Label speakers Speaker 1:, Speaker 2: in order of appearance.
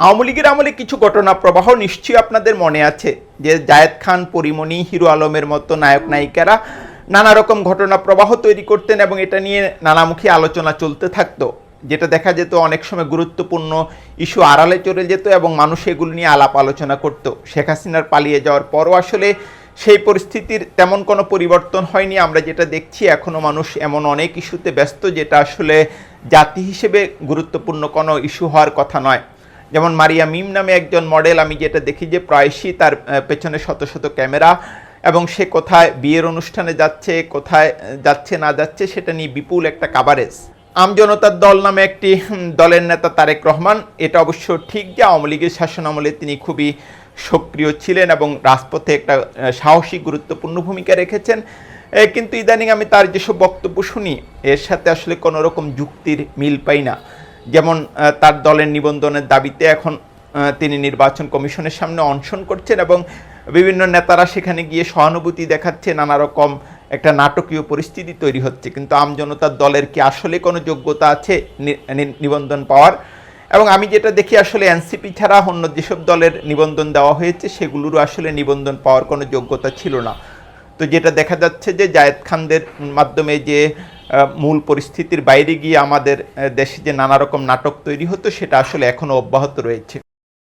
Speaker 1: আওয়ামী লীগের আমলে কিছু ঘটনা প্রবাহ নিশ্চয়ই আপনাদের মনে আছে, যে জায়েদ খান, পরিমণি, হিরো আলমের মতো নায়ক, নায়িকারা নানা রকম ঘটনা প্রবাহ তৈরি করতেন এবং এটা নিয়ে নানামুখী আলোচনা চলতে থাকতো, যেটা দেখা যেত অনেক সময় গুরুত্বপূর্ণ ইস্যু আড়ালে চলে যেত এবং মানুষ এগুলো নিয়ে আলাপ আলোচনা করত। শেখ হাসিনার পালিয়ে যাওয়ার পরও আসলে সেই পরিস্থিতির তেমন কোনো পরিবর্তন হয়নি। আমরা যেটা দেখছি এখনও মানুষ এমন অনেক ইস্যুতে ব্যস্ত, যেটা আসলে জাতি হিসেবে গুরুত্বপূর্ণ কোনো ইস্যু হওয়ার কথা নয়। যেমন মারিয়া মিম নামে একজন মডেল, আমি যেটা দেখি যে প্রায়শই তার পেছনে শত শত ক্যামেরা এবং সে কোথায় বিয়ের অনুষ্ঠানে যাচ্ছে, কোথায় যাচ্ছে, না যাচ্ছে, সেটা নিয়ে বিপুল একটা কাভারেজ আমজনতার দল নামে একটি দলের নেতা তারেক রহমান, এটা অবশ্য ঠিক যে আওয়ামী লীগের শাসন আমলে তিনি খুবই সক্রিয় ছিলেন এবং রাজপথে একটা সাহসী, গুরুত্বপূর্ণ ভূমিকা রেখেছেন। কিন্তু ইদানিং আমি তার যেসব বক্তব্য শুনি, এর সাথে আসলে কোনো রকম যুক্তির মিল পাই না। যেমন তার দলের নিবন্ধনের দাবিতে এখন তিনি নির্বাচন কমিশনের সামনে অনশন করছেন এবং বিভিন্ন নেতারা সেখানে গিয়ে সহানুভূতি দেখাচ্ছে, নানা রকম একটা নাটকীয় পরিস্থিতি তৈরি হচ্ছে। কিন্তু আমজনতার দলের কি আসলে কোনো যোগ্যতা আছে নিবন্ধন পাওয়ার? এবং আমি যেটা দেখি আসলে এনসিপি ছাড়া অন্য যেসব দলের নিবন্ধন দেওয়া হয়েছে সেগুলোরও আসলে নিবন্ধন পাওয়ার কোনো যোগ্যতা ছিল না। তো যেটা দেখা যাচ্ছে যে জায়েদ খানদের মাধ্যমে যে মূল পরিস্থিতির বাইরে গিয়ে আমাদের দেশে যে নানা রকম নাটক তৈরি হতো, সেটা আসলে এখনও অব্যাহত রয়েছে।